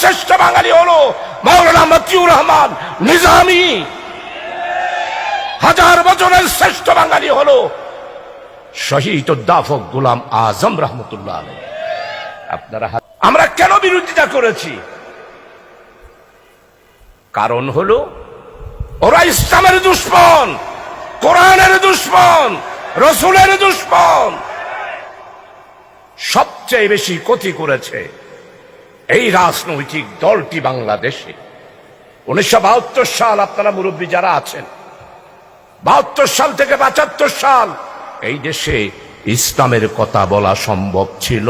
শ্রেষ্ঠ বাঙালি হলো মাওলানা মতিউর রহমান নিজামি। হাজার বছরের শ্রেষ্ঠ বাঙালি হলো শহীদ উদ্দাফক গোলাম আজম রহমতুল্লাহ আলাই আপনারা আমরা কেন বিরোধিতা করেছি? কারণ হলো ওরা ইসলামের দুশ্মন, কোরআনের দুশ্মন, রসুলের দুশ্মন। সবচেয়ে বেশি ক্ষতি করেছে এই রাজনৈতিক দলটি বাংলাদেশে। উনিশশো বাহাত্তর সাল আপনারা মুরব্বী যারা আছেন, বাহাত্তর সাল থেকে পঁচাত্তর সাল এই দেশে ইসলামের কথা বলা সম্ভব ছিল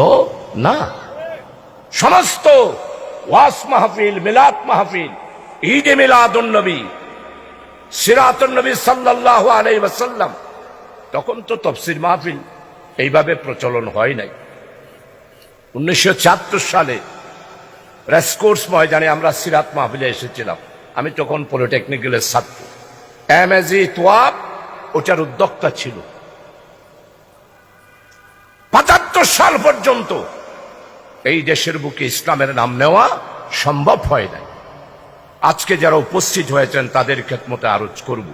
না। সমস্ত ওয়াস মাহফিল, মিলাদ মাহফিল, ঈদে মিলাদুন্নবী সিরাতুন্নবী আলাইহি ওয়াসাল্লাম, তখন তো তফসির মাহফিল এইভাবে প্রচলন হয় নাই। উনিশশো ছিয়াত্তর সালে রেসকোর্স ময়দানে আমরা সিরাত মাহফিলে এসেছিলাম। আমি তখন পলিটেকনিক্যালের ছাত্র। এম এজ ই তোয়াব ওটার উদ্যোক্তা ছিল। পঁচাত্তর সাল পর্যন্ত এই দেশের বুকে ইসলামের নাম নেওয়া সম্ভব হয় নাই। আজকে যারা উপস্থিত হয়েছেন, তাদের খেদমতে আরজ করব।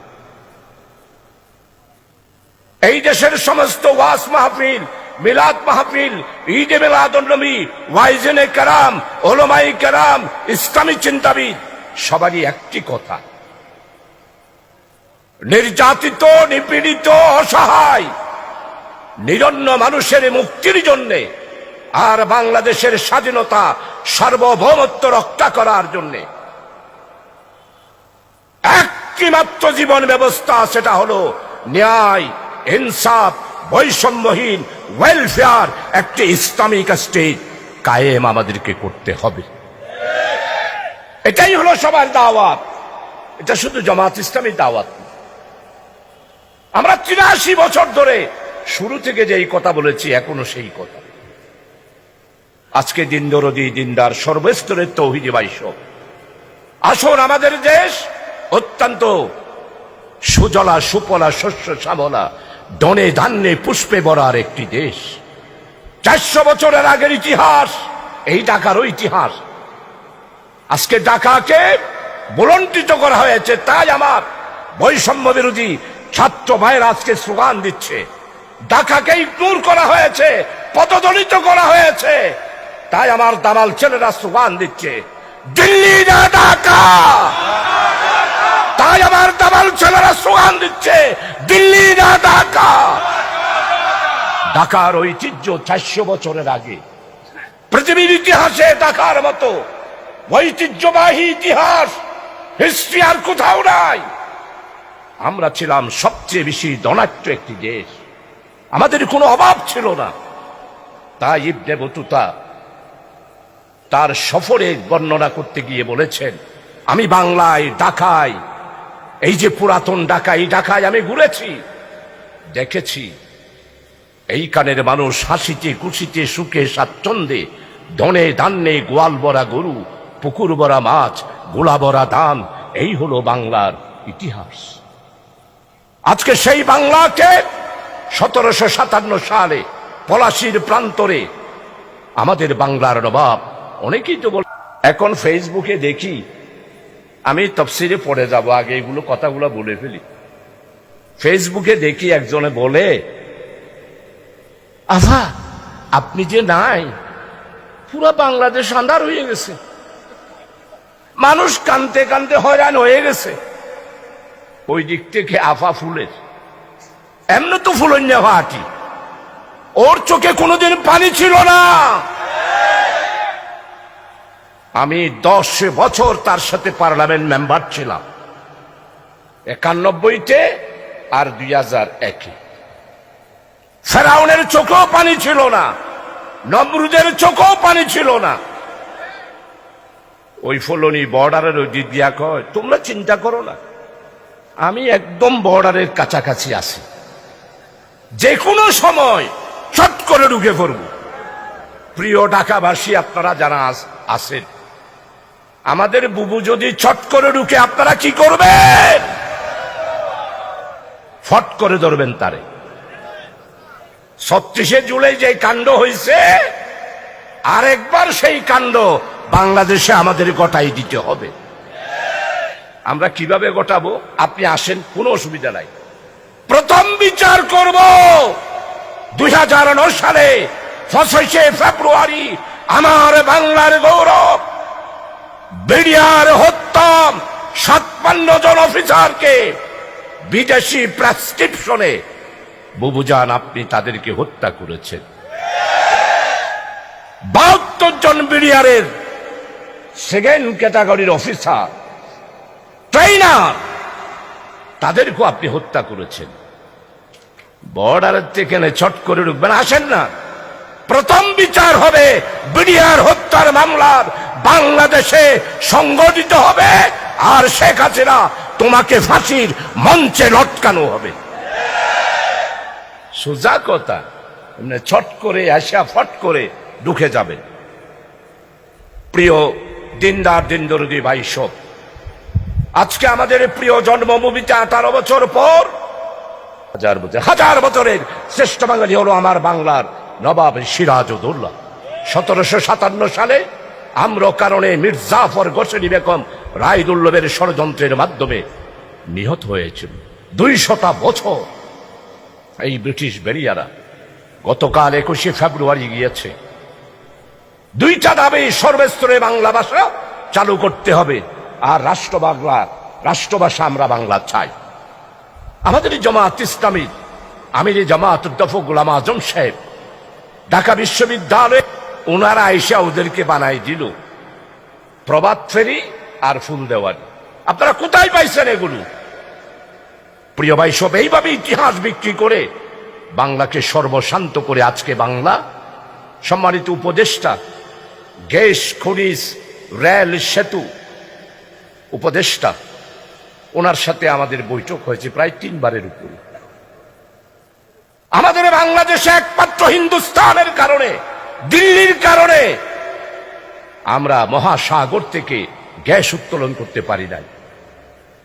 এই দেশের সমস্ত ওয়াস মাহফিল মিলাদ মাহফিল, ঈদে মিলাদুন্নবী ওয়াইজেনে কারাম ওলমাই কারাম, ইসলামী চিন্তাবিদ, সবারই একটি কথা। নির্যাতিত, নিপীড়িত, অসহায়, নিরন্ন মানুষের মুক্তির জন্যে আর বাংলাদেশের স্বাধীনতা, সার্বভৌমত্ব রক্ষা করার জন্যে। একটি মাত্র জীবন ব্যবস্থা, সেটা হলো ন্যায়, ইনসাফ বৈষম্যহীন ওয়েলফেয়ার একটি ইসলামিক স্টেট কায়েম আমাদেরকে করতে হবে। এটাই হলো সবার দাওয়াত। এটা শুধু জামাত ইসলামী দাওয়াত আমরা তিরাশি বছর ধরে শুরু থেকে যে এই কথা বলেছি, এখনও সেই কথা। আজকে দিন দরদি দিনদার সর্বস্তরের তৌহিদি বাইশক আসুন আমাদের দেশ অত্যন্ত সুজলা, সুপলা, শস্য, শ্যামলা দনে ধান্যে পুষ্পে ভরার একটি দেশ। চারশো বছরের আগের ইতিহাস, এই ঢাকারও ইতিহাস। আজকে ডাকাকে বলন্টিত করা হয়েছে, তাই আমার বৈষম্য বিরোধী ছাত্র ভাইয়ের আজকে স্লোগান দিচ্ছে। ঢাকাকে ইগনোর করা হয়েছে, পদদলিত করা হয়েছে। তাই আমার দামাল ছেলেরা স্লোগান দিচ্ছে দিল্লি না তাই আমার দামাল ছেলেরা স্লোগান দিচ্ছে, দিল্লি না ঢাকা। ঢাকার ঐতিহ্য চারশো বছরের আগে। পৃথিবীর ইতিহাসে ঢাকার মতো ঐতিহ্যবাহী ইতিহাস হিস্ট্রি আর কোথাও নাই। আমরা ছিলাম সবচেয়ে বেশি ধনাঢ্য একটি দেশ। আমাদের কোনো অভাব ছিল না। তাই ইবনে বতুতা তার সফরে বর্ণনা করতে গিয়ে বলেছেন, আমি বাংলায়, ঢাকায় এই যে পুরাতন ঢাকা এই ডাকায় আমি ঘুরেছি, দেখেছি। এই কানের মানুষ হাসিতে, খুশিতে, সুখে, স্বাচ্ছন্দ্যে, ধনে ধান্যে গোয়াল ভরা গরু, পুকুর বরা মাছ, গোলা বরা ধান, এই হলো বাংলার ইতিহাস। আজকে সেই বাংলাকে সতেরোশো সাতান্ন সালে পলাশির প্রান্তরে আমাদের বাংলার নবাব, অনেকেই তো বল এখন ফেসবুকে দেখি আমি তফসিরে পড়ে যাব, আগে এগুলো কথাগুলো বলে ফেলি। ফেসবুকে দেখি একজনে বলে আফা আপনি যে নাই, পুরো বাংলাদেশ আন্ধার হয়ে গেছে। মানুষ কানতে কানতে হয়রান হয়ে গেছে। ওই দিক থেকে আফা ফুলের। এমনি তো ফুলন্যা হাঁটি ওর চোখে কোনোদিন পানি ছিল না। আমি দশ বছর তার সাথে পার্লামেন্ট মেম্বার ছিলাম। একানব্বইতে আর দুই হাজার একে। ফেরাউনের চোখেও পানি ছিল না, নমরুদের চোখেও পানি ছিল না। ওই ফলনি বর্ডারের ওই দিক দিয়া কয়, তোমরা চিন্তা করো না, আমি একদম বর্ডারের কাছাকাছি আছি। যে কোনো সময় চট করে ঢুকে পড়ব। প্রিয় ঢাকাবাসী, আপনারা যারা আছেন আমাদের বুবু যদি ছট করে ঢুকে আপনারা কি করবেন? ফট করে ধরবেন তারে। ছত্রিশে জুলাই যে কাণ্ড হয়েছে আরেকবার সেই কাণ্ড বাংলাদেশে আমাদের গোটাই দিতে হবে। আমরা কীভাবে গোটাবো? আপনি আসেন, কোনো অসুবিধা নাই। প্রথম বিচার করব দুই হাজার সালে পঁচিশে ফেব্রুয়ারি, আমার বাংলার গৌরব। বিডিআর হত্যা সাতপান্ন জন অফিসারকে বিদেশি প্রেসক্রিপশনে বুবুজান আপনি তাদেরকে হত্যা করেছেন। বাহাত্তর জন বিডিআরের সেকেন্ড ক্যাটাগরির অফিসার ট্রেনার তাদেরকেও আপনি হত্যা করেছেন। বর্ডারের থেকে ছট করে ঢুকবেন, আসেন না। প্রথম বিচার হবে বিডিআর হত্যার মামলার বাংলাদেশে সংগঠিত হবে, আর শেখ হাসিনা তোমাকে ফাঁসির মঞ্চে লটকানো হবে। সোজা কথা ছট করে আসা ফট করে ঢুকে যাবে। প্রিয় দিনদার দিন দরদি ভাই সব, আজকে আমাদের প্রিয় জন্মভূমিতে আঠারো বছর পর হাজার বছর, হাজার বছরের শ্রেষ্ঠ বাঙালি হলো আমার বাংলার নবাব সিরাজউদ্দৌলা। সতেরোশো সাতান্ন সালে আম্র কারণে মির্জাফর গোসেনি বেগম রায়দুল্লভের ষড়যন্ত্রের মাধ্যমে নিহত হয়েছিল দুই শতা বছর এই ব্রিটিশ বেরিয়ারা গতকাল একুশে ফেব্রুয়ারি গিয়েছে। দুইটা দাবি সর্বস্তরে বাংলা ভাষা চালু করতে হবে আর রাষ্ট্র বাংলা রাষ্ট্রভাষা আমরা বাংলা চাই। আমাদের জামাত ইসলামী, আমির জামাত উদ্দফ গুলাম আজম সাহেব, ঢাকা বিশ্ববিদ্যালয়ে ওনারা আইসা ওদেরকে বানাই দিল। প্রবাদ ফেরি আর ফুল দেওয়ানি। আপনারা কোথায় পাইছেন এগুলো? প্রিয় ভাই, সব এইভাবে ইতিহাস বিক্রি করে বাংলাকে সর্বশান্ত করে আজকে বাংলা সম্মানিত উপদেষ্টা গ্যাস, খনিজ, রেল, সেতু উপদেষ্টা, ওনার সাথে আমাদের বৈঠক হয়েছে প্রায় তিনবারের উপরে। আমাদের বাংলাদেশে একমাত্র হিন্দুস্তানের কারণে দিল্লির কারণে আমরা মহাসাগর থেকে গ্যাস উত্তোলন করতে পারি নাই।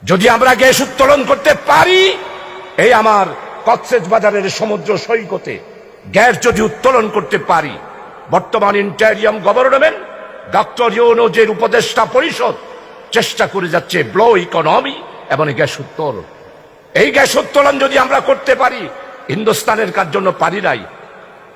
যদি আমরা গ্যাস উত্তোলন করতে পারি, এই আমার কক্সেস বাজারের সমুদ্র সৈকতে গ্যাস যদি উত্তোলন করতে পারি, বর্তমান ইন্টারিয়াম গভর্নমেন্ট, ডক্টর ইউনোজের উপদেষ্টা পরিষদ চেষ্টা করে যাচ্ছে ব্লো ইকোনমি এবং গ্যাস উত্তোলন। এই গ্যাস উত্তোলন যদি আমরা করতে পারি, হিন্দুস্তানের কার জন্য পারি নাই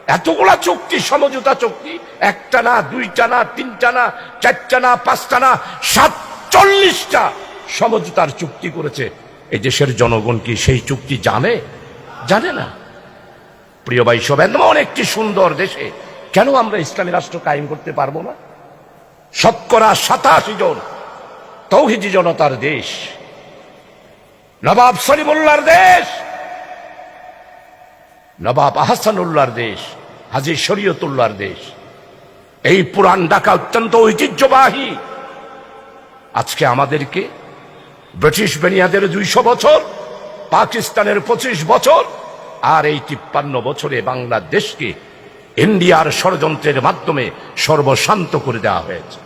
এতগুলা চুক্তি, সমঝোতা চুক্তি, একটা না, দুইটা না, তিনটা না, চারটা না, পাঁচটা না, সাতচল্লিশটা সমঝোতার চুক্তি করেছে। এই দেশের জনগণ কি সেই চুক্তি জানে? জানে না। প্রিয় ভাই, সব এমন একটি সুন্দর দেশে। কেন আমরা ইসলামী রাষ্ট্র কায়েম করতে পারব না? শতকরা সাতাশি জন তৌহিদি জনতার দেশ, নবাব সলিমুল্লার দেশ নবাব আহসান আহসানুল্লাহর দেশ, হাজি শরীয়তুল্লাহর দেশ। এই পুরান ঢাকা অত্যন্ত ঐতিহ্যবাহী। আজকে আমাদেরকে ব্রিটিশ বেনিয়াদের দুইশো বছর, পাকিস্তানের পঁচিশ বছর, আর এই তিপ্পান্ন বছরে বাংলাদেশকে ইন্ডিয়ার ষড়যন্ত্রের মাধ্যমে সর্বশান্ত করে দেওয়া হয়েছে।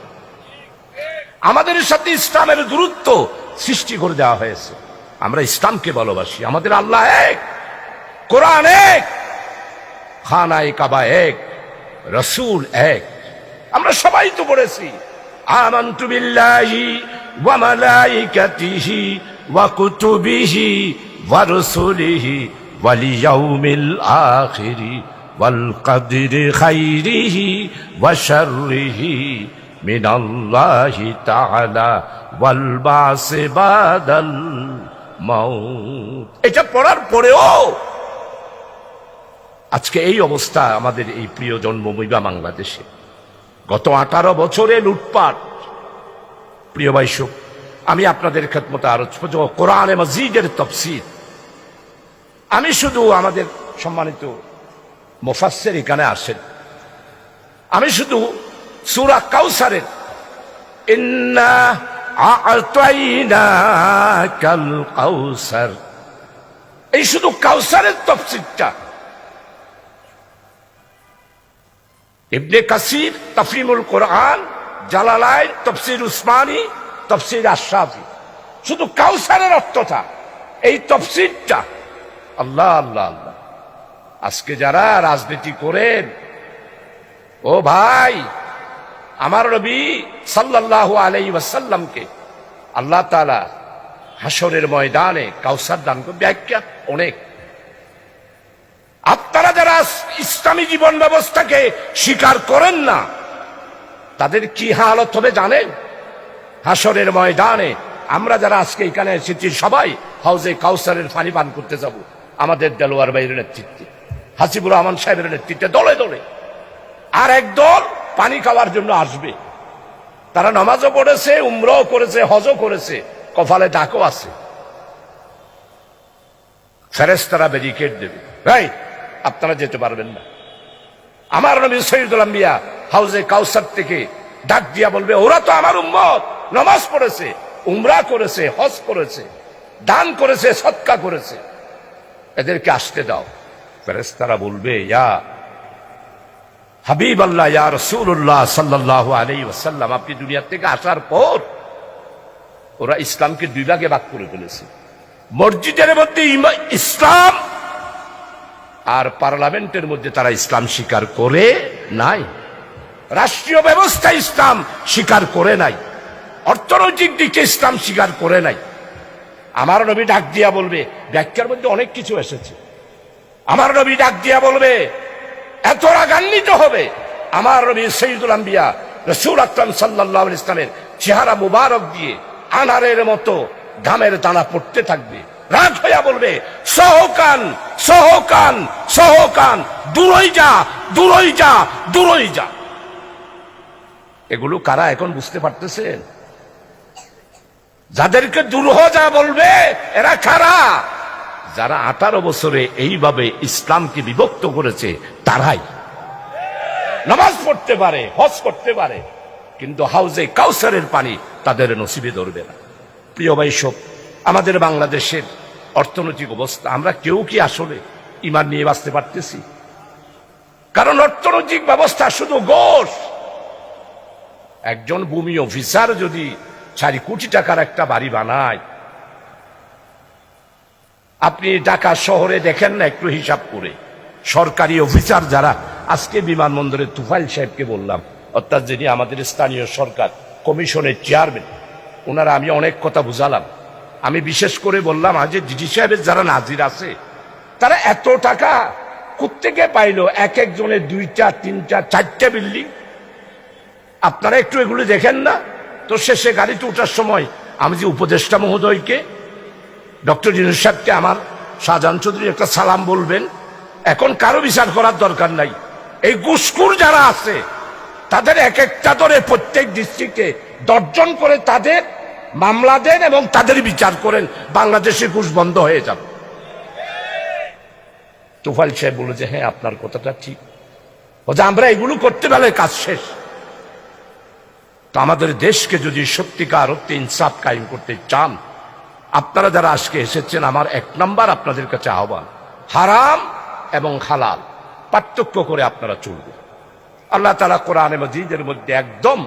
আমাদের সাথে ইসলামের দূরত্ব সৃষ্টি করে দেওয়া হয়েছে। আমরা ইসলামকে ভালোবাসি, আমাদের আল্লাহ এক। কোরআন এক, খানায় কাবা এক, রসুল এক। আমরা সবাই তো পড়েছি। আমান্তু বিল্লাহি ওয়া মালাইকাতিহি ওয়া কুতুবিহি ওয়া রুসুলিহি ওয়াল ইয়াউমিল আখিরি ওয়াল কদরি খাইরিহি ওয়া শাররিহি মিনাল্লাহি তাআলা ওয়াল বাসি বাদাল মাউত। এটা পড়ার পরেও আজকে এই অবস্থা আমাদের এই প্রিয় জন্মভূমি বা বাংলাদেশে। গত আঠারো বছরে লুটপাট। প্রিয় বাইশক আমি আপনাদের খেতমতো আরও কোরআনে মজিদের তফসির আমি শুধু আমাদের সম্মানিত মোফাসের এখানে আসেন। আমি শুধু সুরা কাউসারের এই শুধু কাউসারের তফসিরটা ইবনে কাসির তফরিমুল কোরআন জালালাইন তফসির উসমানী, তফসির আশরাফি। শুধু কাউসারের অর্থটা, এই তফসিরটা। আল্লাহ আল্লাহ আল্লাহ। আজকে যারা রাজনীতি করেন, ও ভাই, আমার নবী সাল্লাল্লাহু আলাইহি ওয়াসাল্লামকে আল্লাহ তাআলা হাসরের ময়দানে কাউসার দান ব্যাখ্যা অনেক। আপনারা যারা ইসলামী জীবন ব্যবস্থাকে স্বীকার করেন না, তাদের কি হালত হবে জানেন? হাসরের ময়দানে আমরা যারা আজকে এখানে এসেছি, সবাই হাউজে কাউসারের পানি পান করতে যাব। আমাদের দেলোয়ার বাইরের নেতৃত্বে, হাসিবুর রহমান সাহেবের নেতৃত্বে, দলে দলে। আর একদল পানি খাওয়ার জন্য আসবে। তারা নামাজও পড়েছে, উমরাও করেছে, হজও করেছে, কপালে ডাকও আছে। ফেরেস্তারা ব্যারিকেড দেবে। ভাই আপনারা যেতে পারবেন না। আমার নবী সৈয়দুল আম্বিয়া হাউজে কাউসার থেকে ডাক দিয়া বলবে, ওরা তো আমার উম্মত। নামাজ পড়েছে, উমরা করেছে, হজ করেছে, দান করেছে সৎকা করেছে। এদেরকে আসতে দাও। ফেরেস্তারা বলবে, ইয়া হাবিব আল্লাহ ইয়া রসুল্লাহ সাল্লাহ আলাই ওসাল্লাম আপনি দুনিয়ার থেকে আসার পর ওরা ইসলামকে দুই ভাগে ভাগ করে ফেলেছে। মসজিদের মধ্যে ইসলাম আর পার্লামেন্টের মধ্যে তারা ইসলাম স্বীকার করে নাই। রাষ্ট্রীয় ব্যবস্থা ইসলাম স্বীকার করে নাই। অর্থনৈতিক দিকে ইসলাম স্বীকার করে নাই। আমার নবী ডাক দিয়া বলবে, ব্যাখ্যার মধ্যে অনেক কিছু এসেছে। আমার নবী ডাক দিয়া বলবে, এত রাগান্বিত হবে। আমার নবী সৈয়দুল আম্বিয়া রসুল আকরাম সাল্লাহ ইসলামের চেহারা মুবারক দিয়ে আনারের মতো ঘামের দানা পড়তে থাকবে। রাগ হইয়া বলবে, সহকান সহকান সহকান, দূরই যা দূরই যা দূরই যা। এগুলো কারা এখন বুঝতে পারতেছেন? যাদেরকে দুরূহ যা বলবে, এরা কারা? যারা আঠারো বছরে এইভাবে ইসলামকে বিভক্ত করেছে, তারাই। নামাজ পড়তে পারে, হজ করতে পারে, কিন্তু হাউজে কাউসারের পানি তাদের নসিবে ধরবে না। প্রিয় ভাই, সব আমাদের বাংলাদেশের অর্থনৈতিক অবস্থা, আমরা কেউ কি আসলে ইমান নিয়ে বাঁচতে পারতেছি? কারণ অর্থনৈতিক ব্যবস্থা শুধু গোষ একজন ভূমি অফিসার যদি চারি কোটি টাকার একটা বাড়ি বানায়, আপনি ঢাকা শহরে দেখেন না একটু হিসাব করে। সরকারি অফিসার যারা, আজকে বিমানবন্দরে তুফাইল সাহেবকে বললাম, অর্থাৎ যিনি আমাদের স্থানীয় সরকার কমিশনের চেয়ারম্যান, ওনারা আমি অনেক কথা বুঝালাম। আমি বিশেষ করে বললাম, আজ ডিজি সাহেবের যারা নাজির আছে, তারা এত টাকা কোথেকে পাইলো? এক একজনের দুইটা, তিনটা, চারটা বিল্ডিং? আপনারা একটু এগুলো দেখেন না? তো শেষে গাড়িতে ওঠার সময় আমি যে উপদেষ্টা মহোদয়কে, ডক্টর জিনুস সাহেবকে আমার শাহজাহান চৌধুরী একটা সালাম বলবেন, এখন কারও বিচার করার দরকার নাই। এই গুসকুর যারা আছে, তাদের এক একটা ধরে প্রত্যেক ডিস্ট্রিক্টে দর্জন করে তাদের মামলা দেন এবং তাদের বিচার করেন, বাংলাদেশে ঘুষ বন্ধ হয়ে যাবে। তুফাইল সাহেব বলে যে হ্যাঁ আপনার কথাটা ঠিক। ও যে, আমরা এগুলো করতে পারলে কাজ শেষ। তো আমাদের দেশকে যদি সত্যিকার অর্থে ইনসাফ কায়েম করতে চান, আপনারা যারা আজকে এসেছেন, আমার এক নাম্বার আপনাদের কাছে আহ্বান। হারাম এবং হালাল, পার্থক্য করে আপনারা চলবে আল্লাহ তালা কোরআনে মজিদের মধ্যে একদম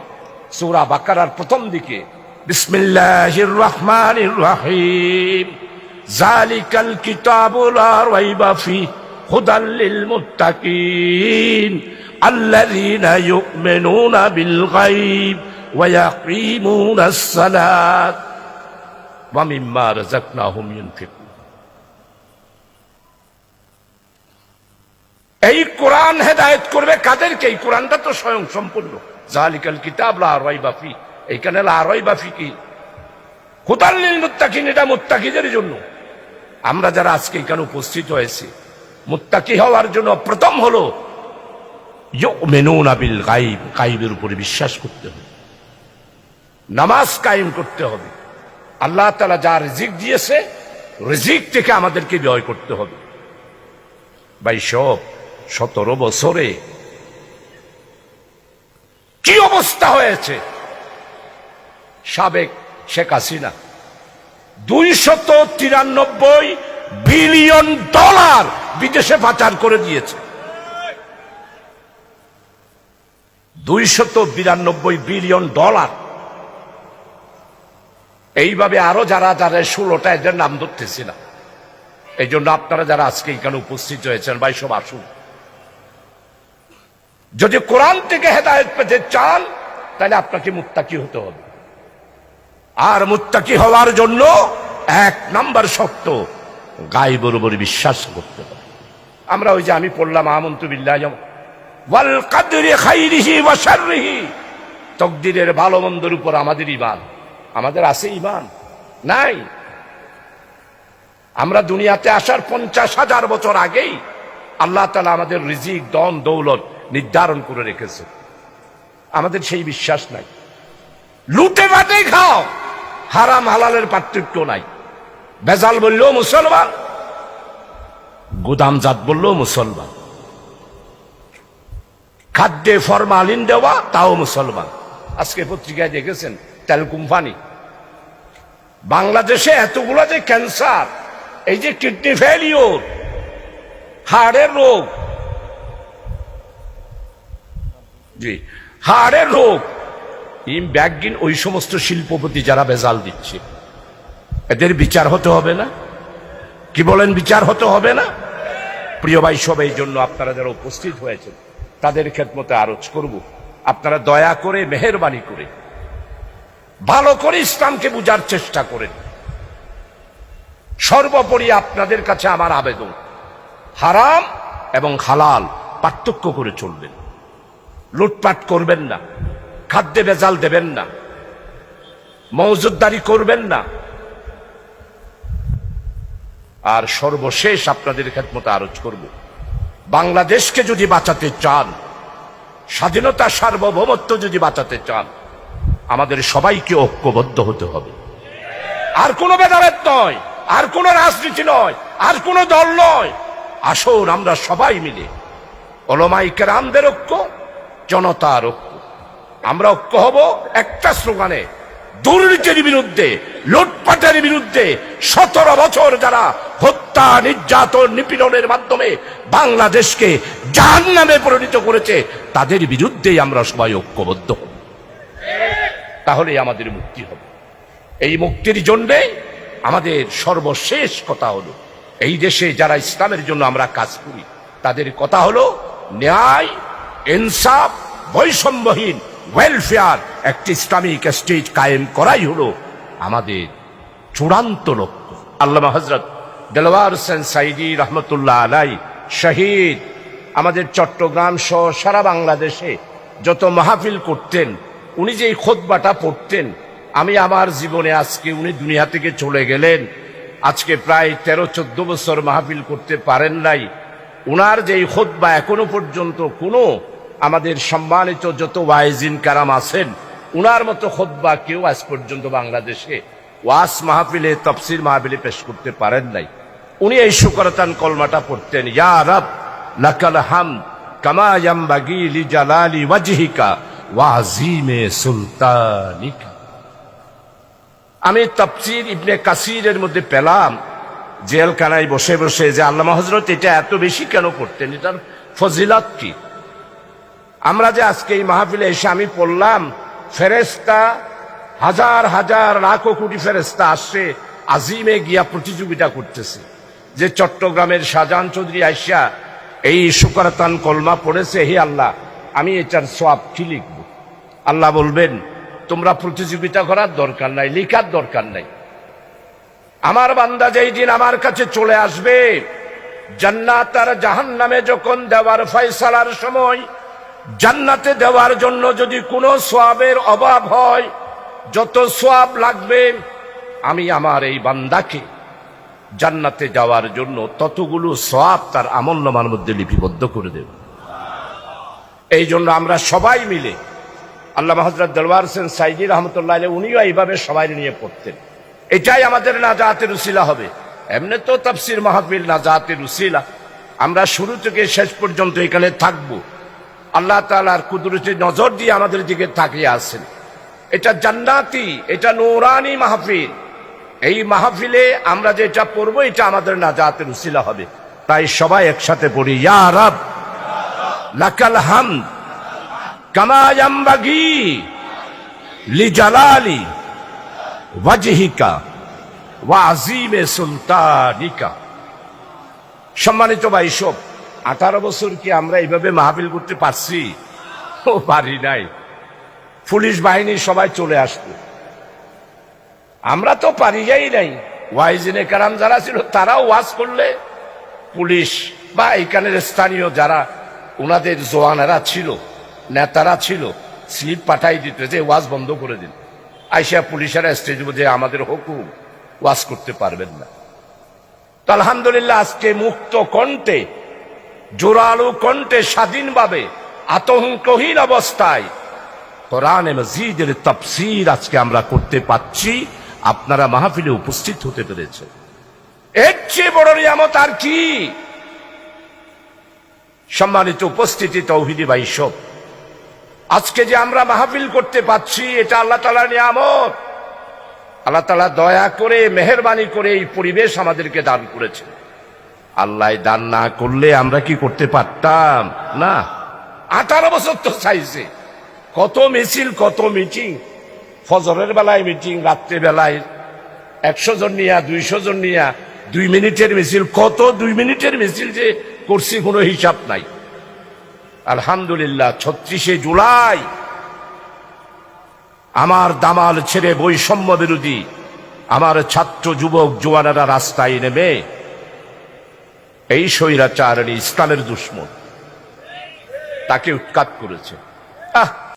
সূরা বাকারার প্রথম দিকে বিসমিল্লাহির রহমানির রহিম জালিকাল কিতাবুল লা রাইবা ফি হুদাল লিল মুত্তাকিন আল্লাযীনা ইউমিনুনা বিল গায়ব ওয়া ইয়াকিমুনাস সালাত ওয়া মিম্মা রাযাকনাহুম ইউনফিকুন এই কোরআন হেদায়েত করবে কাদেরকে এই কোরআনটা তো স্বয়ং সম্পূর্ণ জালিকাল কিতাব লা রাইবা ফি এইখানে লা রাইবা ফি কি হুদাল্লিল মুত্তাকিন, এটা মুত্তাকিদের জন্য। আমরা যারা আজকে এখানে উপস্থিত হয়েছি, মুত্তাকি হওয়ার জন্য প্রথম হলো, ইউমিনুনা বিল গায়ব গায়বের উপরে বিশ্বাস করতে হবে। নামাজ কায়েম করতে হবে। আল্লাহ তালা যা রিজিক দিয়েছে, রিজিক থেকে আমাদেরকে ব্যয় করতে হবে। ভাই সব, সতেরো বছরে কি অবস্থা হয়েছে? সাবেক শেখ হাসিনা। দুইশত তিরানব্বই বিলিয়ন ডলার বিদেশে পাচার করে দিয়েছে। দুইশত বিরানব্বই বিলিয়ন ডলার। এইভাবে আরও যারা যারা ষোলোটা এদের নাম ধরতেছি না। এই জন্য আপনারা যারা আজকে এখানে উপস্থিত হয়েছেন, ভাই, সব আসুন। যদি কোরআন থেকে হেদায়ত পেতে চান, তাহলে আপনাকে মুত্তাকি হতে হবে। আর মুত্তাকি হওয়ার জন্য এক নাম্বার শর্ত, গায়েবের উপর বিশ্বাস করতে হবে। আমরা ওই যে আমি পড়লাম, আমন্তু ওয়াল কাদরি খাইরিহি তকদিরের ভালো মন্দর উপর আমাদের ইমান আমাদের আছে ইমান নাই। আমরা দুনিয়াতে আসার পঞ্চাশ হাজার বছর আগেই আল্লাহ তালা আমাদের রিজিক দন দৌলত নির্ধারণ করে রেখেছে। আমাদের সেই বিশ্বাস নাই। লুটে বাটে খাও। হারাম হালালের পার্থক্য নাই। বেজাল বললেও মুসলমান গুদামজাত বললেও মুসলমান। খাদ্যে ফরমালিন দেওয়া, তাও মুসলমান। আজকে পত্রিকায় দেখেছেন তেল কোম্পানি। বাংলাদেশে এতগুলো যে ক্যান্সার, এই যে কিডনি ফেলিওর হাড়ের রোগ। জি, হাড়ের রোগ। ব্যাগিন ওই সমস্ত শিল্পপতি যারা বেজাল দিচ্ছে। এদের বিচার হতে হবে না? কি বলেন, বিচার হতে হবে না? প্রিয় ভাই, সব এই জন্য আপনারা যারা উপস্থিত হয়েছেন, তাদের খেদমতে আরজ করব। আপনারা দয়া করে, মেহরবানি করে, ভালো করে ইসলামকে বুঝার চেষ্টা করেন। সর্বোপরি আপনাদের কাছে আমার আবেদন, হারাম এবং হালাল পার্থক্য করে চলবেন। লুটপাট করবেন না। খাদ্যে বেজাল দেবেন না। মৌজুদদারি করবেন না। আর সর্বশেষ আপনাদের খেদমতে আরজ করব। বাংলাদেশকে যদি বাঁচাতে চান, স্বাধীনতা সার্বভৌমত্ব যদি বাঁচাতে চান, আমাদের সবাইকে ঐক্যবদ্ধ হতে হবে। আর কোনো ভেদাভেদ নয়, আর কোনো রাজনীতি নয়, আর কোনো দল নয়। আসুন আমরা সবাই মিলে অলমাই কেরামদের ঐক্য, জনতার ঐক্য আমরা ঐক্য হব একটা স্লোগানে। দুর্নীতির বিরুদ্ধে, লুটপাটের বিরুদ্ধে সতেরো বছর যারা হত্যা, নির্যাতন, নিপীড়নের মাধ্যমে বাংলাদেশকে জাহান নামে পরিণত করেছে, তাদের বিরুদ্ধেই আমরা সবাই ঐক্যবদ্ধ হব। তাহলেই আমাদের মুক্তি হবে। এই মুক্তির জন্যে আমাদের সর্বশেষ কথা হলো, এই দেশে যারা ইসলামের জন্য আমরা কাজ করি, তাদের কথা হলো ন্যায়, ইনসাফ, বৈষম্যহীন ওয়েলফেয়ার একটি ইসলামিক স্টেট কায়েম করাই হলো আমাদের চূড়ান্ত লক্ষ্য। আল্লামা হজরত দেলওয়ার হোসেন সাইদি রহমতুল্লাহ আলাই শহীদ। আমাদের চট্টগ্রাম সহ সারা বাংলাদেশে যত মাহফিল করতেন, উনি যে খোদবাটা পড়তেন, আমি আমার জীবনে আজকে উনি দুনিয়া থেকে চলে গেলেন। আজকে প্রায় তেরো চোদ্দ বছর মাহফিল করতে পারেন নাই। উনার যে এই খোদবা এখনও পর্যন্ত কোনো আমাদের সম্মানিত যত ওয়াইজিন কারাম আছেন, উনার মতো খোদবা কেউ আজ পর্যন্ত বাংলাদেশে ওয়াস মাহফিলে, তফসির মাহফিলে পেশ করতে পারেন নাই। উনি এই শুকরতান কলমাটা পড়তেন, ইয়া রব, লাকাল হাম কামা ইয়ামবাগি লি জালালি ওয়াজহিকা ওয়াজিমে সুলতানিকা। আমি তফসির ইবনে কাসিরের মধ্যে পেলাম, জেলখানায় বসে বসে যে আল্লামা হজরত এটা এত বেশি কেন পড়তেন, এটার ফজিলত কি? আমরা যে আজকে এই মাহফিলে এসে আমি পড়লাম ফেরেস্তা হাজার হাজার, লাখো কোটি ফেরেস্তা আসছে, আজিমে গিয়া প্রতিযোগিতা করতেছে। যে চট্টগ্রামের শাহজাহান চৌধুরী আইসা এই শুকরাতান কলমা পড়েছে, হে আল্লাহ, আমি এটার সব কি লিখব? আল্লাহ বলবেন, তোমরা প্রতিযোগিতা করার দরকার নাই, লিখার দরকার নাই। আমার বান্দা যেই দিন আমার কাছে চলে আসবে, জান্নাত আর জাহান নামে যখন দেওয়ার ফয়সালার সময় জান্নাতে দেওয়ার জন্য যদি কোনো সোয়াবের অভাব হয়, যত সোয়াব লাগবে, আমি আমার এই বান্দাকে জান্নাতে যাওয়ার জন্য ততগুলো সোয়াব তার আমল্যমার মধ্যে লিপিবদ্ধ করে দেব। এই জন্য আমরা সবাই মিলে আল্লাহ হজরত দরবার হোসেন সাইদি রহমতুল্লাহ উনিও এইভাবে সবাই নিয়ে পড়তেন। এটাই আমাদের না জাতের উসিলা হবে। এমনি তো তাফসির মাহফিল না জাতের উসিলা। আমরা শুরু থেকে শেষ পর্যন্ত এখানে থাকব। আল্লাহ তালার কুদরতি নজর দিয়ে আমাদের দিকে তাকিয়ে আছেন। এটা জান্নাতি, এটা নৌরানি মাহফিল। এই মাহফিলে আমরা যেটা পড়ব, এটা আমাদের না জাতের উসিলা হবে। তাই সবাই একসাথে পড়ি, ইয়া রব, লাকাল হামদ, কামা ইয়ামবাগি লিজালালি ওয়াজহিকা ওয়া আজিমে সুলতানিকা। সম্মানিত ভাই, সব আঠারো বছর কি আমরা এইভাবে মাহফিল করতে পারছি? ও, পারি নাই। পুলিশ বাহিনী সবাই চলে আসতো আমরা তো পারি যাই নাই। ওয়াইজিনে কারাম যারা ছিল, তারাও ওয়াজ করলে পুলিশ বা এখানের স্থানীয় যারা ওনাদের জওয়ানেরা ছিল, নেতারা ছিল, স্লিপ পাঠাই দিত যে ওয়াজ বন্ধ করে দিন আইসা পুলিশেরা স্টেজ যে আমাদের হুকুম, ওয়াজ করতে পারবেন না। তো আলহামদুলিল্লাহ আজকে মুক্ত কণ্ঠে জোরালো কণ্ঠে স্বাধীনভাবে আতঙ্কহীন অবস্থায় কোরআনে মজিদের তফসির আজকে আমরা করতে পাচ্ছি। আপনারা মাহফিলে উপস্থিত হতে পেরেছে। এর চেয়ে বড় নিয়ামত আর কি? সম্মানিত উপস্থিতি তৌহিদি বাইসব আজকে যে আমরা মাহফিল করতে পাচ্ছি, এটা আল্লাহ তালা নিয়ামত। আল্লাহ তালা দয়া করে, মেহরবানি করে এই পরিবেশ আমাদেরকে দান করেছে আল্লাহ দান না করলে আমরা কি করতে পারতাম? না। আঠারো বছর তো চাইছে। কত মিছিল, কত মিটিং। ফজরের বেলায় মিটিং, রাত্রে বেলায় একশো জন নিয়া, দুইশো জন নিয়া, দুই মিনিটের মিছিল। কত দুই মিনিটের মিছিল যে করছি কোনো হিসাব নাই। আলহামদুলিল্লাহ, ছত্রিশে জুলাই আমার দামাল ছেড়ে বৈষম্য বিরোধী আমার ছাত্র যুবক জোয়ানেরা রাস্তায় নেমে এই স্বৈরাচারণী ইসলামের দুশ্মন। তাকে উৎকাত করেছে। আহ!